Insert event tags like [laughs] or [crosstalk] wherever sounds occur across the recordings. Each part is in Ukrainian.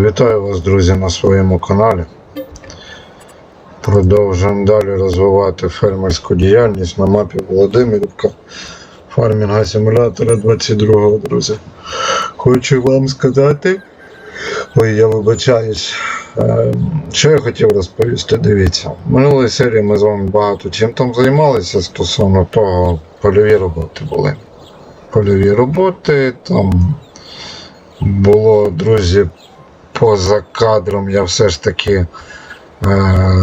Вітаю вас, друзі, на своєму каналі. Продовжуємо далі розвивати фермерську діяльність на мапі Володимирівка фармінга симулятора 22-го, друзі. Хочу вам сказати. Ой, я вибачаюсь. Е, Що я хотів розповісти? Дивіться. В минулій серії ми з вами багато чим там займалися стосовно того, польові роботи були. Польові роботи, там було, друзі, поза кадром я все ж таки, е,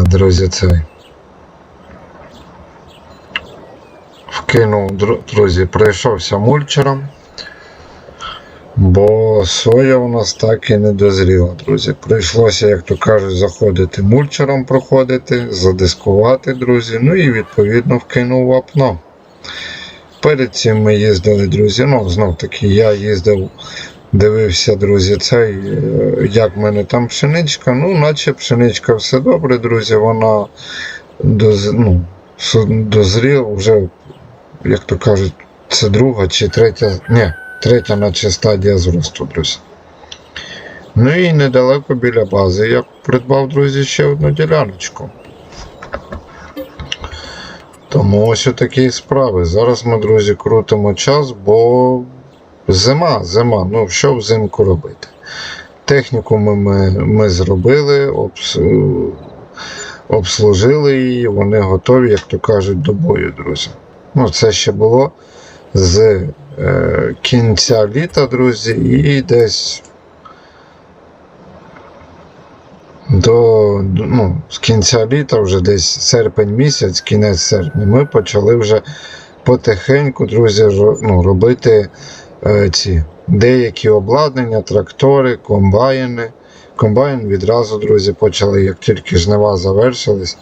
друзі, цей. Вкинув, друзі, пройшовся мульчером, бо соя у нас так і не дозріла, друзі. Прийшлося, як то кажуть, заходити мульчером проходити, задискувати, друзі, ну і відповідно вкинув вапно. Перед цим ми їздили, друзі. Ну, знов таки, я їздив Дивився, друзі, цей, е, як в мене там пшеничка. Ну, наче пшеничка все добре, друзі. Вона доз, ну, дозріла вже, як то кажуть, це друга чи третя. Ні, третя, наче стадія зросту, друзі. Ну і недалеко біля бази я придбав, друзі, ще одну діляночку. Тому ось такі справи. Зараз ми, друзі, крутимо час, бо Зима, зима. Ну що взимку робити? Техніку ми, ми, зробили, обс, обслужили її, вони готові, як то кажуть, до бою, друзі. Ну, це ще було з е, кінця літа, друзі, і десь до ну, з кінця літа, вже десь серпень місяць, кінець серпня, ми почали вже потихеньку, друзі, ну, робити е, ці деякі обладнання, трактори, комбайни. Комбайн відразу, друзі, почали, як тільки жнива завершились,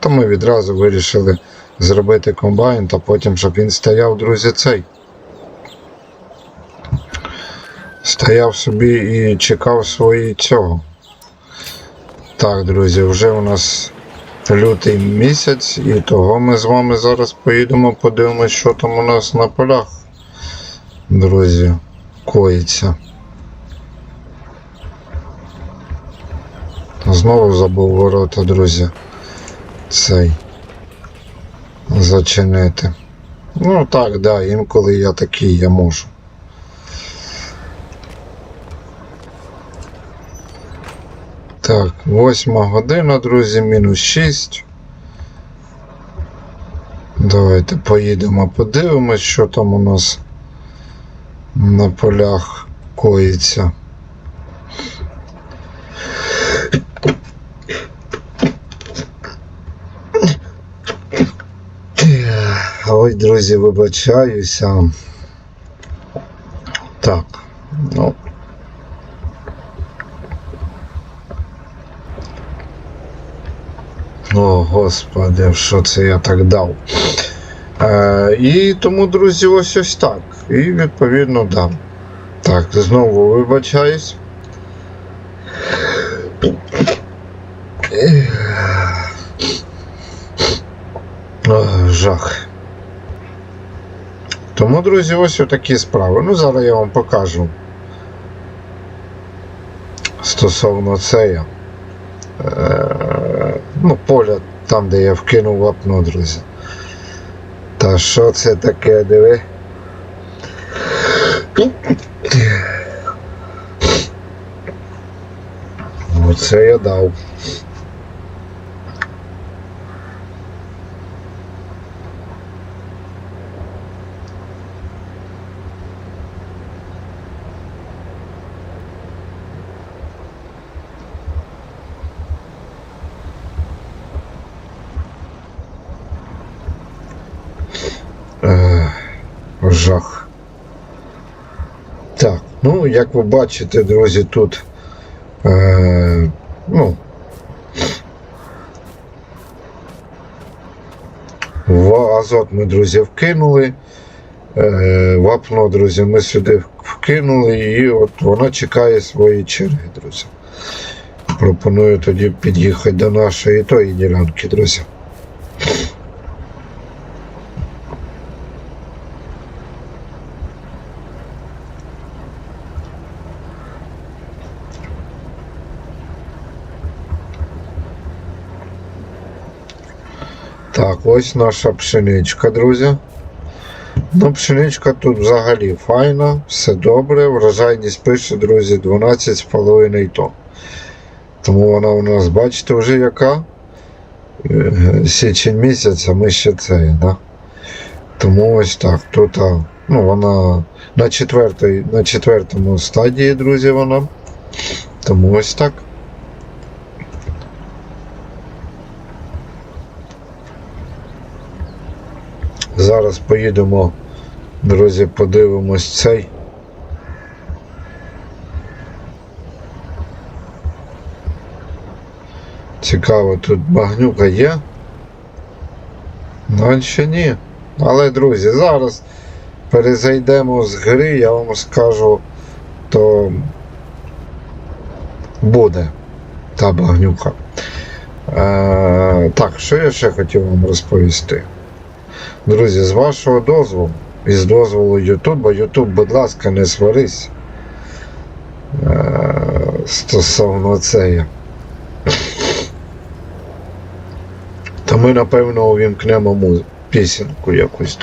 то ми відразу вирішили зробити комбайн, та потім, щоб він стояв, друзі, цей. Стояв собі і чекав свої цього. Так, друзі, вже у нас лютий місяць, і того ми з вами зараз поїдемо, подивимося, що там у нас на полях друзі, коїться. Знову забув ворота, друзі. Цей. Зачинити. Ну так, да, інколи я такий, я можу. Так, восьма година, друзі, мінус 6. Давайте поїдемо, подивимось, що там у нас на полях коїться. Ой, друзі, вибачаюся. Так, ну. О, господи, що це я так дав? Е, і тому, друзі, ось ось так. І відповідно дам. Так, знову вибачаюсь. Жах. Тому, друзі, ось такі справи. Ну, зараз я вам покажу. Стосовно цея. Ну, поля там, де я вкинув вапно, друзі. Та що це таке, диви? Оце я дав. Жах. Ну, як ви бачите, друзі, тут е, ну, в азот ми, друзі, вкинули. Е, вапно, друзі, ми сюди вкинули і от вона чекає свої черги, друзі. Пропоную тоді під'їхати до нашої тої ділянки, друзі. Так, ось наша пшеничка, друзі. Ну, пшеничка тут взагалі файна, все добре. Врожайність пише, друзі, 12,5 тонн. Тому вона у нас, бачите, вже яка? Е, Січень місяць, а ми ще це, да? Тому ось так. Тут ну, вона на, четвертій, на четвертому стадії, друзі, вона. Тому ось так. Зараз поїдемо, друзі, подивимось цей. Цікаво, тут багнюка є? Ну, ще ні. Але, друзі, зараз перезайдемо з гри, я вам скажу, то буде та багнюка. Е, так, що я ще хотів вам розповісти? Друзі, з вашого дозволу і з дозволу Ютуба, Ютуб, будь ласка, не сварись е, стосовно цеї. То ми, напевно, увімкнемо пісенку якусь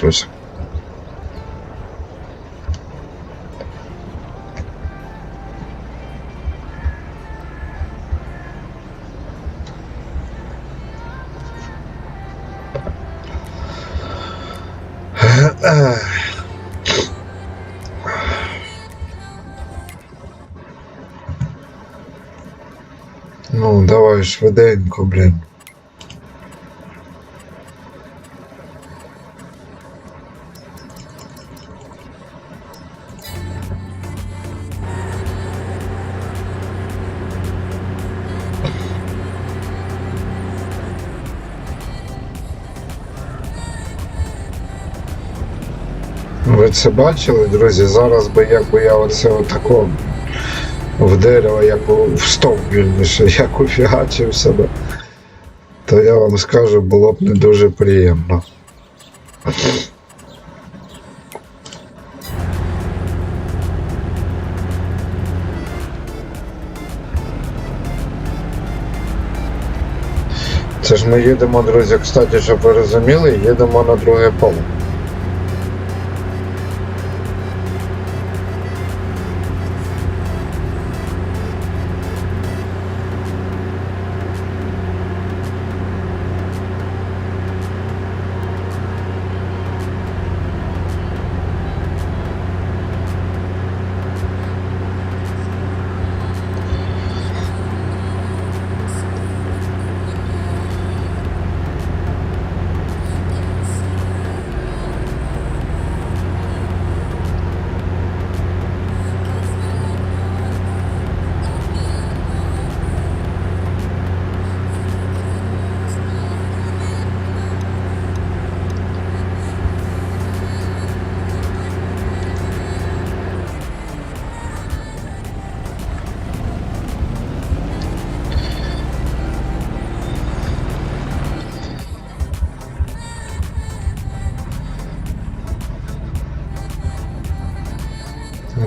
швиденько, блін. Ви це бачили, друзі? Зараз би якби я оце отако в дерево, як у, в стовп вільніше, [laughs] як уфігачив себе, то я вам скажу, було б не дуже приємно. Це ж ми їдемо, друзі, кстати, щоб ви розуміли, їдемо на друге поле.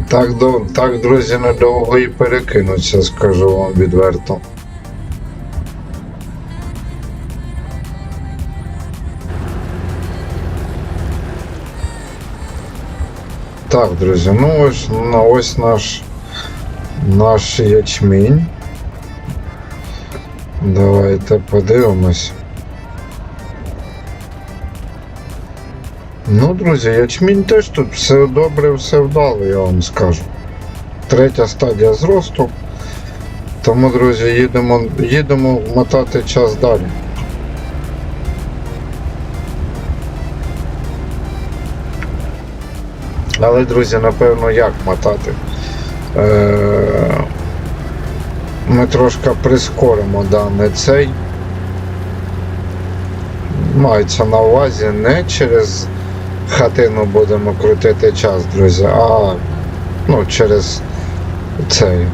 Так, до- так, друзі, недовго і перекинуться, скажу вам відверто. Так, друзі, ну ось, ну, ось наш, наш ячмінь. Давайте подивимось. Ну, друзі, ячмінь теж тут все добре, все вдало, я вам скажу. Третя стадія зросту. Тому, друзі, їдемо, їдемо мотати час далі. Але, друзі, напевно, як мотати? Е- Ми трошки прискоримо даний цей. Мається на увазі не через хатину будемо крутити час, друзі, а ну, через цей.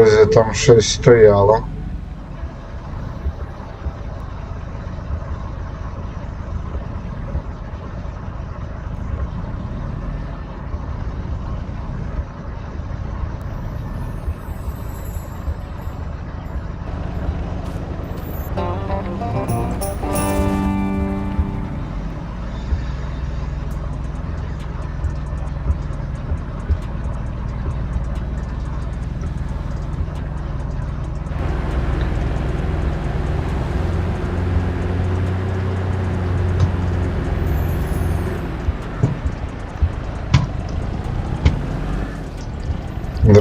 Друзі, там щось стояло.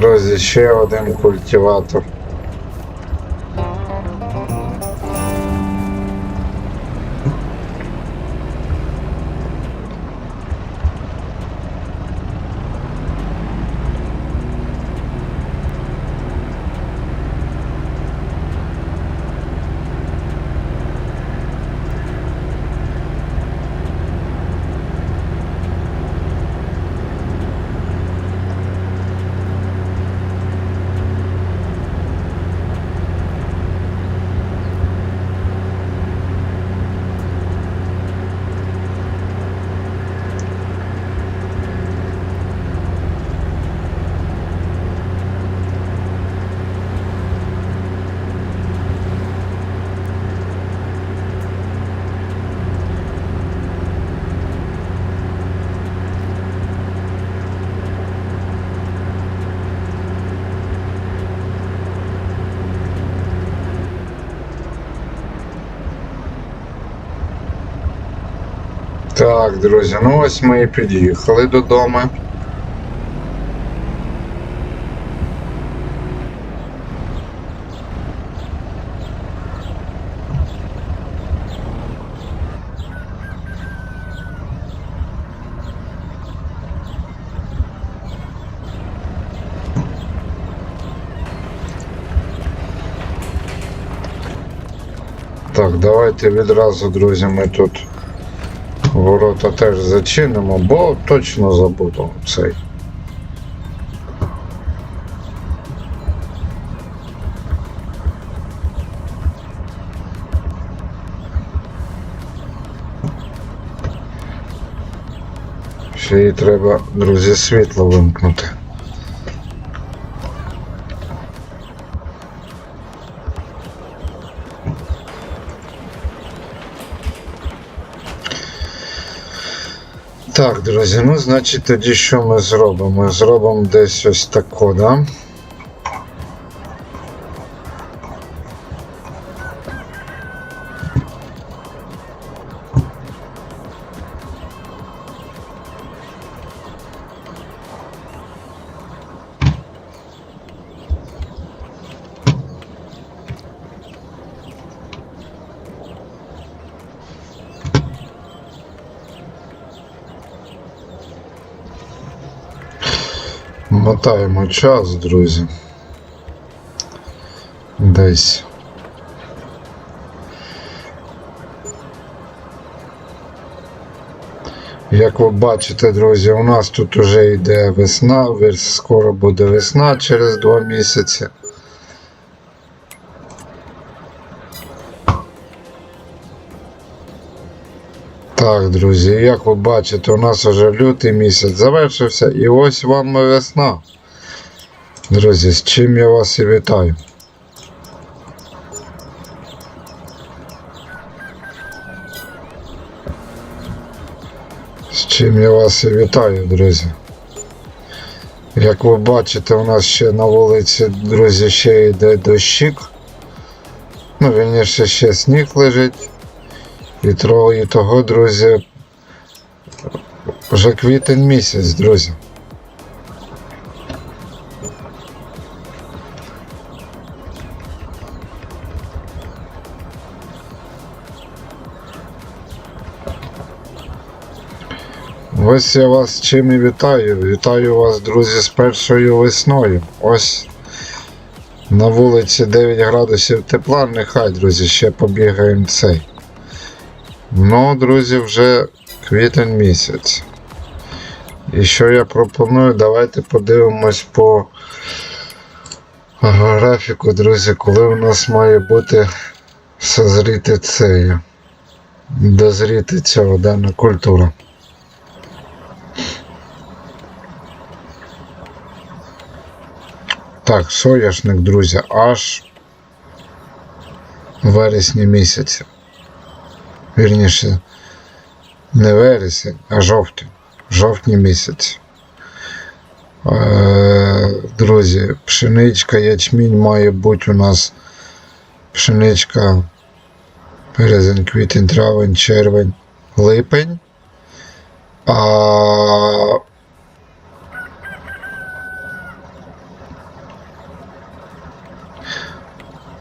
Друзі, ще один культиватор. Так, друзі, ну ось ми і під'їхали додому. Так, давайте відразу, друзі, ми тут Ворота теж зачинимо, бо точно забуду цей. Ще їй треба, друзі, світло вимкнути. Так, друзі, ну значить тоді що ми зробимо? Зробимо десь ось тако, да? Мотаємо час, друзі. Десь. Як ви бачите, друзі, у нас тут вже йде весна, скоро буде весна через два місяці. Так, друзі, як ви бачите, у нас вже лютий місяць завершився і ось вам весна. Друзі, з чим я вас і вітаю. З чим я вас і вітаю, друзі. Як ви бачите, у нас ще на вулиці, друзі, ще йде дощик. Ну, вірніше, ще сніг лежить. І тро- того, друзі, вже квітень місяць, друзі. Ось я вас чим і вітаю. Вітаю вас, друзі, з першою весною. Ось на вулиці 9 градусів тепла, нехай, друзі, ще побігаємо цей. Ну, друзі, вже квітень місяць. І що я пропоную? Давайте подивимось по графіку, друзі, коли у нас має бути созріти це, дозріти ця дана культура. Так, соняшник, друзі, аж в вересні місяці. Вірніше, не вересень, а жовтень. Жовтні місяці. Е, Друзі, пшеничка, ячмінь має бути у нас пшеничка березень, квітень, травень, червень, липень. А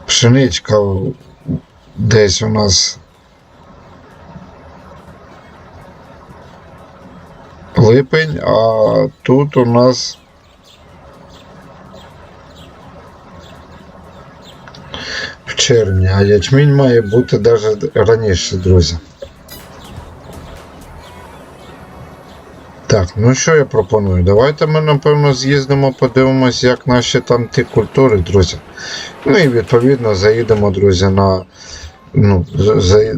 пшеничка десь у нас липень, а тут у нас в червні, а ячмінь має бути навіть раніше, друзі. Так, ну що я пропоную? Давайте ми, напевно, з'їздимо, подивимось, як наші там ті культури, друзі. Ну і відповідно заїдемо, друзі, на. Ну, за- за-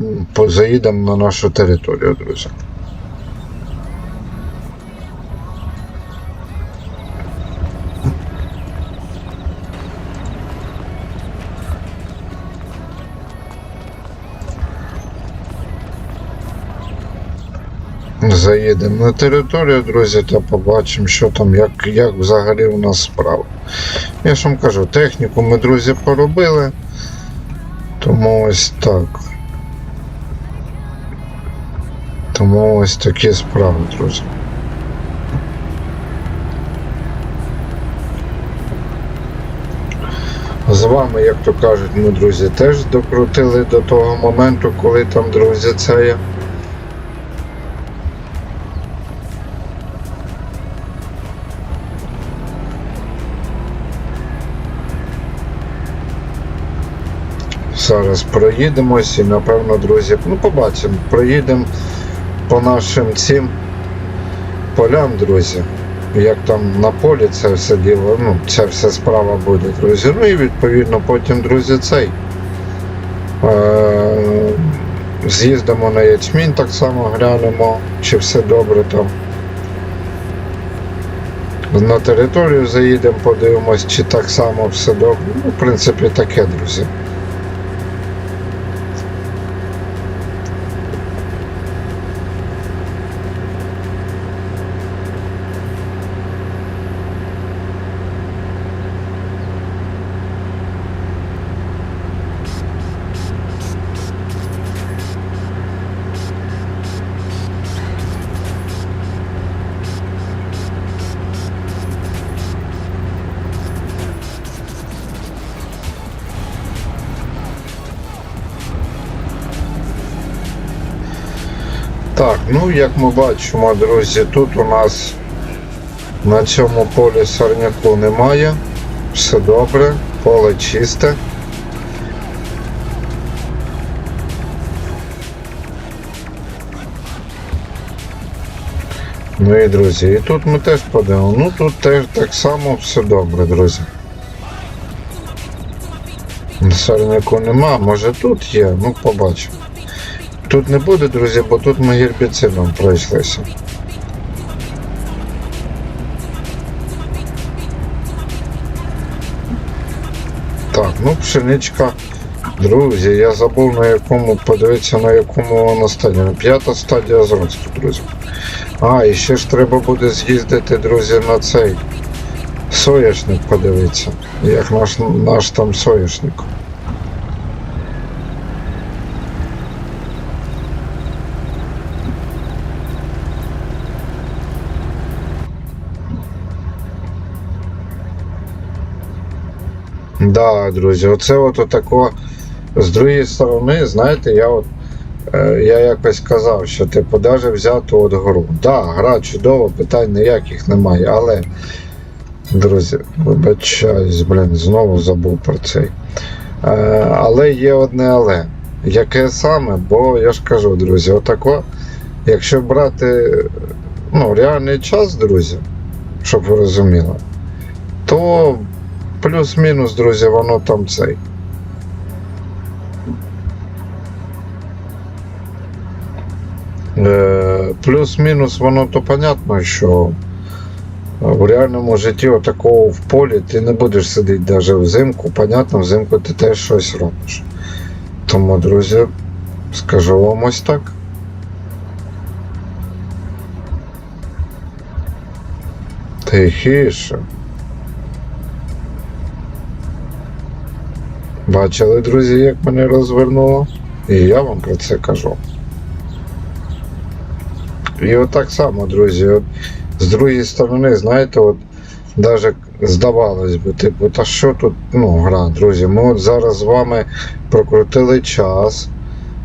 заїдемо на нашу територію, друзі. Заїдемо на територію, друзі, та побачимо, що там, як, як взагалі у нас справа. Я ж вам кажу, техніку ми, друзі, поробили. Тому ось так. Тому ось такі справи, друзі. З вами, як то кажуть, ми, друзі, теж докрутили до того моменту, коли там, друзі, це є. Зараз проїдемось і напевно, друзі, ну побачимо, проїдемо по нашим цим полям, друзі. Як там на полі це все діло, ну, ця вся справа буде, друзі. Ну і відповідно потім, друзі, цей. Е- з'їздимо на ячмінь, так само глянемо, чи все добре там. На територію заїдемо, подивимось, чи так само все добре. Ну, в принципі, таке, друзі. Так, ну як ми бачимо, друзі, тут у нас на цьому полі сорняку немає. Все добре, поле чисте. Ну і друзі, і тут ми теж подивимо. Ну тут теж так само все добре, друзі. Сорняку нема, може тут є, ну побачимо. Тут не буде, друзі, бо тут ми гербіцидом пройшлися. Так, ну пшеничка. Друзі, я забув на якому, подивитися на якому вона стадії. П'ята стадія зросту, друзі. А, і ще ж треба буде з'їздити, друзі, на цей соняшник подивитися. Як наш, наш там соняшник. Да, друзі, оце от отако. З другої сторони, знаєте, я от е, я якось казав, що типу даже взяти от гру. Да, гра чудова, питань ніяких немає, але, друзі, вибачаюсь, блін, знову забув про цей. Е, але є одне але. Яке саме, бо я ж кажу, друзі, отако, якщо брати ну, реальний час, друзі, щоб ви розуміли, то плюс-мінус, друзі, воно там цей. Е, Плюс-мінус, воно то понятно, що в реальному житті отакого в полі ти не будеш сидіти навіть взимку. Понятно, взимку ти теж щось робиш. Тому, друзі, скажу вам ось так. Тихіше. Бачили, друзі, як мене розвернуло? І я вам про це кажу. І от так само, друзі, от, з другої сторони, знаєте, от навіть здавалось би, типу, та що тут ну, гра, друзі? Ми от зараз з вами прокрутили час,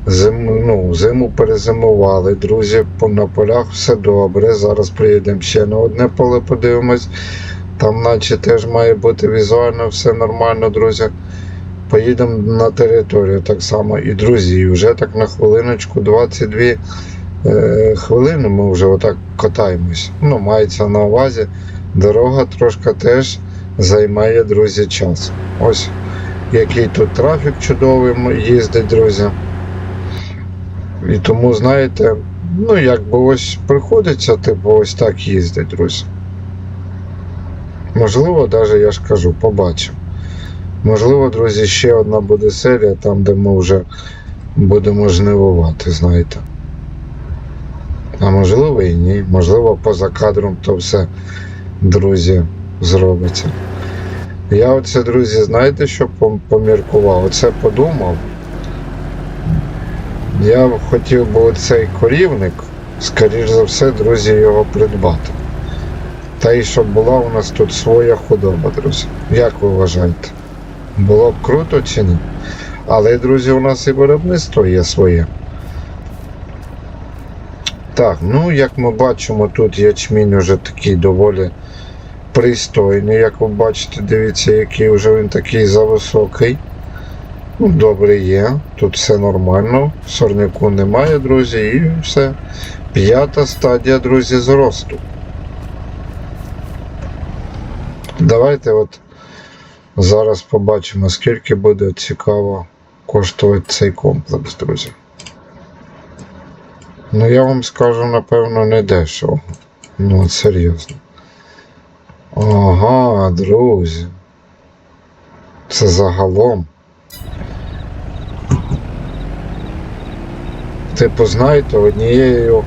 зиму, ну, зиму перезимували, друзі, на полях все добре. Зараз приїдемо ще на одне поле, подивимось. Там, наче теж має бути візуально все нормально, друзі. Поїдемо на територію так само. І друзі, вже так на хвилиночку 22 е, хвилини ми вже отак катаємось. Ну, мається на увазі. Дорога трошки теж займає, друзі, час. Ось який тут трафік чудовий їздить, друзі. І тому, знаєте, ну якби ось приходиться, типу, ось так їздить, друзі. Можливо, навіть я ж кажу, побачимо. Можливо, друзі, ще одна буде серія, там, де ми вже будемо жнивувати, знаєте. А можливо і ні. Можливо, поза кадром то все, друзі, зробиться. Я оце, друзі, знаєте, що поміркував? Оце подумав. Я хотів би оцей корівник, скоріш за все, друзі, його придбати. Та й щоб була у нас тут своя худоба, друзі. Як ви вважаєте? Було б круто чи ні? Але, друзі, у нас і виробництво є своє. Так, ну як ми бачимо, тут ячмінь уже такий доволі пристойний. Як ви бачите, дивіться, який вже він такий зависокий. Ну, добре є, тут все нормально, сорняку немає, друзі, і все. П'ята стадія, друзі, зросту. Давайте от зараз побачимо, скільки буде цікаво коштувати цей комплекс, друзі. Ну, я вам скажу, напевно, не дешево. Ну, от серйозно. Ага, друзі. Це загалом. Типу, знаєте, однією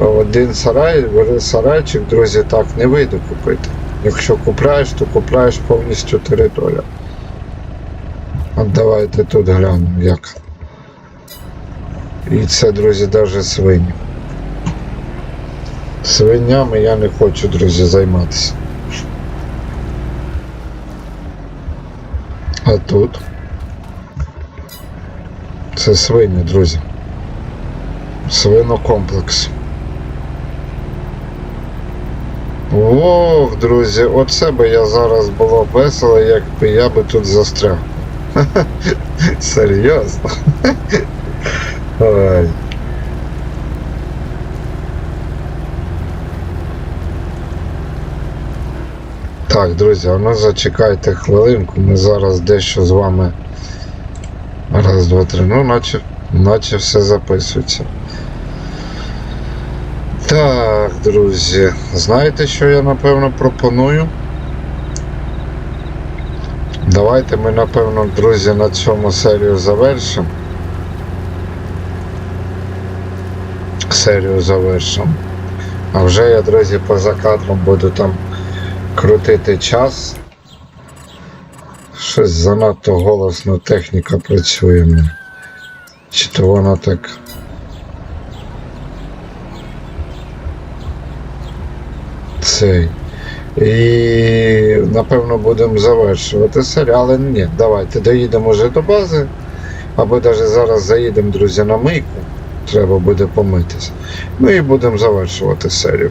один сарай, сарайчик, друзі, так не вийде купити. Якщо купляєш, то купляєш повністю територію. От давайте тут глянемо як. І це, друзі, навіть свині. Свинями я не хочу, друзі, займатися. А тут це свині, друзі. Свинокомплекс. Ох, друзі, оце би я зараз було весело, якби я би тут застряг. [laughs] Серйозно. [laughs] Ой. Так, друзі, а ну зачекайте хвилинку, ми зараз дещо з вами. Раз, два, три. Ну, наче, наче все записується. Так, друзі, знаєте, що я напевно пропоную? Давайте ми, напевно, друзі, на цьому серію завершимо. Серію завершимо. А вже я, друзі, поза кадром буду там крутити час. Щось занадто голосно техніка працює. Чи то вона так. Цей. І напевно будемо завершувати серію, але ні, давайте доїдемо вже до бази. Або навіть зараз заїдемо, друзі, на мийку. Треба буде помитися. Ну і будемо завершувати серію.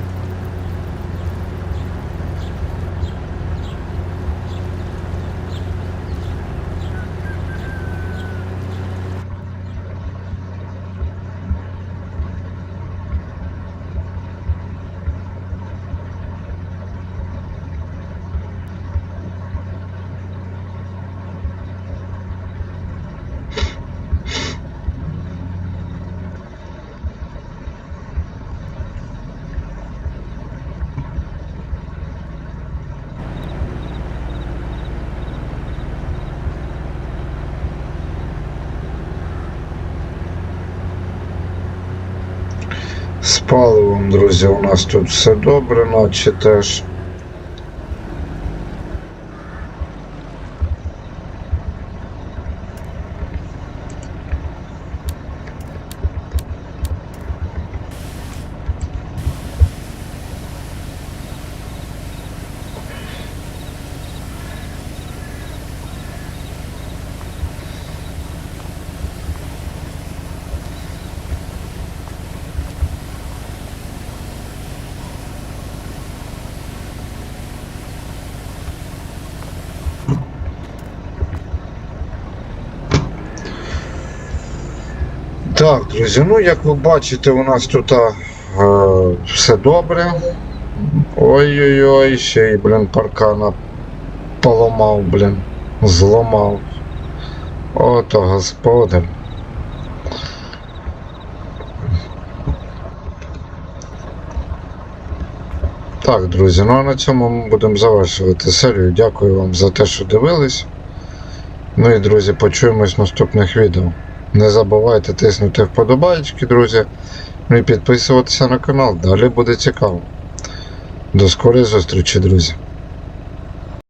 Паливом, друзі, у нас тут все добре, наче теж. Так, друзі, ну як ви бачите, у нас тут е, все добре. Ой-ой-ой, ще й, блін, паркана поламав, блін, зламав. Ото господар. Так, друзі, ну а на цьому ми будемо завершувати серію. Дякую вам за те, що дивились. Ну і друзі, почуємось в наступних відео. Не забувайте тиснути вподобайки, друзі. Ну і підписуватися на канал. Далі буде цікаво. До скорої зустрічі, друзі.